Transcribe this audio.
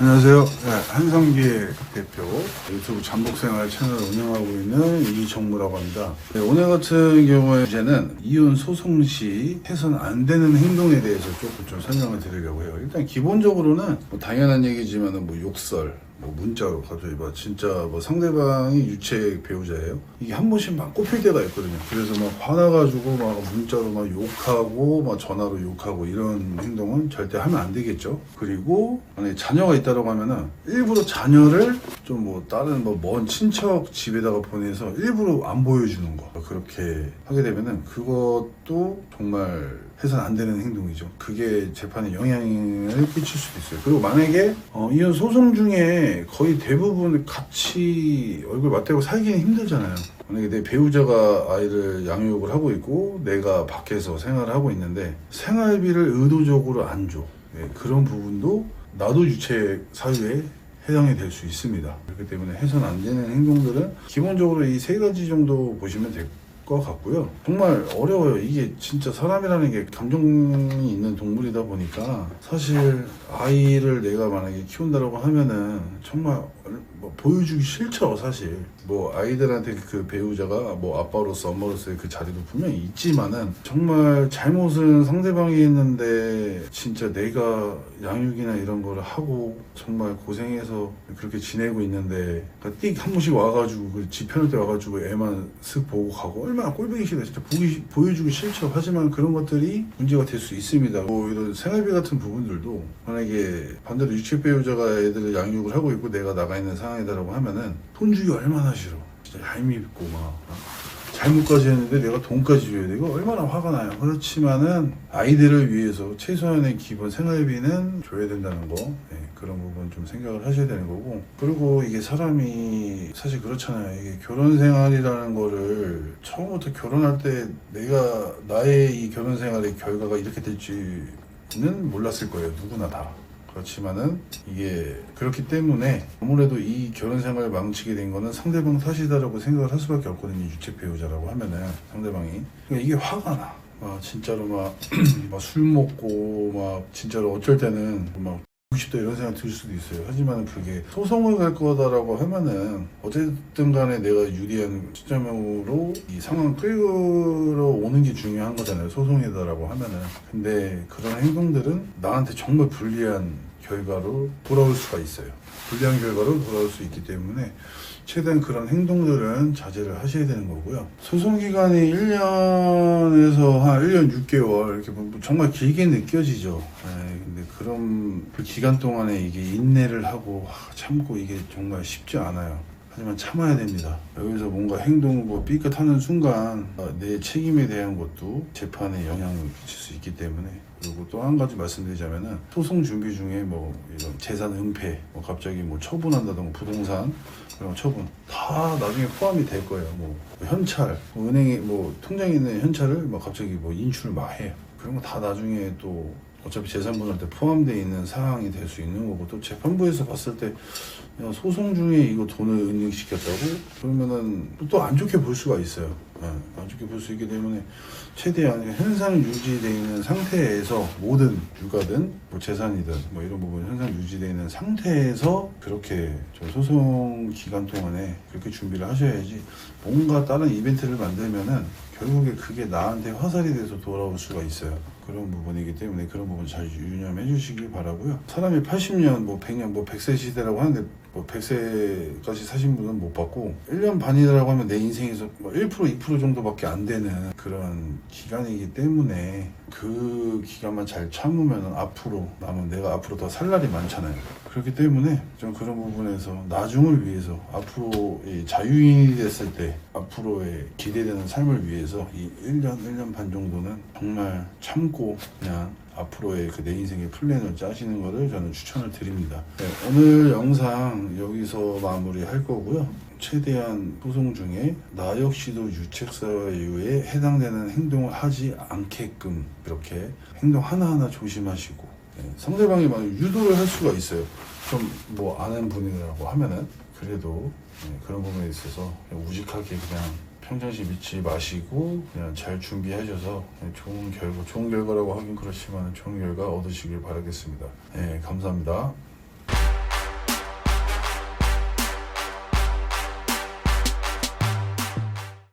안녕하세요. 네, 한성기의 대표 유튜브 잠복생활 채널을 운영하고 있는 이정무라고 합니다. 네, 오늘 같은 경우에 주제는 이혼 소송 시 해선 안 되는 행동에 대해서 조금 좀 설명을 드리려고 해요. 일단 기본적으로는 뭐 당연한 얘기지만은 뭐 욕설, 뭐 문자로 갑자기 막 진짜 뭐 상대방이 유책 배우자예요. 이게 한 번씩 막 꼽힐 때가 있거든요. 그래서 막 화나가지고 막 문자로 막 욕하고 막 전화로 욕하고 이런 행동은 절대 하면 안 되겠죠. 그리고 만약에 자녀가 있다고 하면은 일부러 자녀를 좀 뭐 다른 뭐 먼 친척 집에다가 보내서 일부러 안 보여주는 거 그렇게 하게 되면은 그것도 정말 해서는 안 되는 행동이죠. 그게 재판에 영향을 끼칠 수도 있어요. 그리고 만약에 어, 이혼 소송 중에 거의 대부분 같이 얼굴 맞대고 살기는 힘들잖아요. 만약에 내 배우자가 아이를 양육을 하고 있고 내가 밖에서 생활을 하고 있는데 생활비를 의도적으로 안 줘. 예, 그런 부분도 나도 유책 사유에 해당이 될 수 있습니다. 그렇기 때문에 해서는 안 되는 행동들은 기본적으로 이 세 가지 정도 보시면 될 것 같고요. 정말 어려워요. 이게 진짜 사람이라는 게 감정이 있는 동물이다 보니까 사실 아이를 내가 만약에 키운다라고 하면은 정말 뭐 보여주기 싫죠, 사실. 뭐 아이들한테 그 배우자가 뭐 아빠로서 엄마로서의 그 자리도 분명히 있지만은 정말 잘못은 상대방이 했는데 진짜 내가 양육이나 이런 거를 하고 정말 고생해서 그렇게 지내고 있는데 띡한 번씩 와가지고 그집 편할 때 와가지고 애만 슥 보고 가고 얼마나 꼴보기 싫어 진짜 보기, 보여주기 싫죠. 하지만 그런 것들이 문제가 될 수 있습니다. 뭐 이런 생활비 같은 부분들도 만약에 반대로 유책 배우자가 애들을 양육을 하고 있고 내가 나가 있는 상황 이다라고 하면은 돈 주기 얼마나 싫어 진짜 얄밉고 막 어? 잘못까지 했는데 내가 돈까지 줘야 되고 얼마나 화가 나요. 그렇지만은 아이들을 위해서 최소한의 기본 생활비는 줘야 된다는 거 네, 그런 부분 좀 생각을 하셔야 되는 거고 그리고 이게 사람이 사실 그렇잖아요. 이게 결혼 생활이라는 거를 처음부터 결혼할 때 내가 나의 이 결혼 생활의 결과가 이렇게 될지는 몰랐을 거예요. 누구나 다. 그렇지만은 이게 그렇기 때문에 아무래도 이 결혼 생활을 망치게 된 거는 상대방 탓이다라고 생각을 할 수밖에 없거든요. 유책 배우자라고 하면은 상대방이 그러니까 이게 화가 나. 막 진짜로 막 술 먹고 막 진짜로 어쩔 때는 막 싶다 이런 생각 들 수도 있어요. 하지만 그게 소송을 갈 거다라고 하면은 어쨌든 간에 내가 유리한 시점으로 이 상황 끌어오는 게 중요한 거잖아요. 소송이다라고 하면은. 근데 그런 행동들은 나한테 정말 불리한 결과로 돌아올 수가 있어요. 불리한 결과로 돌아올 수 있기 때문에 최대한 그런 행동들은 자제를 하셔야 되는 거고요. 소송 기간이 1년에서 한 1년 6개월 이렇게 뭐 정말 길게 느껴지죠. 네, 근데 그런 그 기간 동안에 이게 인내를 하고 하, 참고 이게 정말 쉽지 않아요. 하지만 참아야 됩니다. 여기서 뭔가 행동 뭐 삐끗하는 순간 어, 내 책임에 대한 것도 재판에 영향을 미칠 수 있기 때문에 그리고 또 한 가지 말씀드리자면은 소송 준비 중에 뭐 이런 재산 은폐, 뭐 갑자기 뭐 처분한다던가 부동산 그런 처분 다 나중에 포함이 될 거예요. 뭐 현찰, 뭐 은행에 뭐 통장에 있는 현찰을 뭐 갑자기 뭐 인출을 막 해요. 그런 거 다 나중에 또 어차피 재산분할때 포함되어 있는 사항이 될 수 있는 거고 또 재판부에서 봤을 때 야, 소송 중에 이거 돈을 은닉시켰다고 그러면은 또 안 좋게 볼 수가 있어요. 예, 안 좋게 볼 수 있기 때문에 최대한 현상 유지되어 있는 상태에서 모든 유가든 뭐 재산이든 뭐 이런 부분 현상 유지되어 있는 상태에서 그렇게 저 소송 기간 동안에 그렇게 준비를 하셔야지 뭔가 다른 이벤트를 만들면은 결국에 그게 나한테 화살이 돼서 돌아올 수가 있어요. 그런 부분이기 때문에 그런 부분 잘 유념해 주시길 바라고요. 사람이 80년, 뭐 100년, 뭐 100세 시대라고 하는데 뭐 100세까지 사신 분은 못 받고 1년 반이라고 하면 내 인생에서 뭐 1% 2% 정도밖에 안 되는 그런 기간이기 때문에 그 기간만 잘 참으면 앞으로 남은 내가 앞으로 더 살 날이 많잖아요. 그렇기 때문에 좀 그런 부분에서 나중을 위해서 앞으로 이 자유인이 됐을 때 앞으로의 기대되는 삶을 위해서 이 1년, 1년 반 정도는 정말 참고 그냥 앞으로의 그 내 인생의 플랜을 짜시는 것을 저는 추천을 드립니다. 네, 오늘 영상 여기서 마무리할 거고요. 최대한 소송 중에 나 역시도 유책사유에 해당되는 행동을 하지 않게끔 이렇게 행동 하나하나 조심하시고 네, 상대방이 만약 유도를 할 수가 있어요. 좀 뭐 아는 분이라고 하면은 그래도 네, 그런 부분에 있어서 우직하게 그냥 평정시 믿지 마시고 그냥 잘 준비하셔서 그냥 좋은 결과, 좋은 결과라고 하긴 그렇지만 좋은 결과 얻으시길 바라겠습니다. 네, 감사합니다.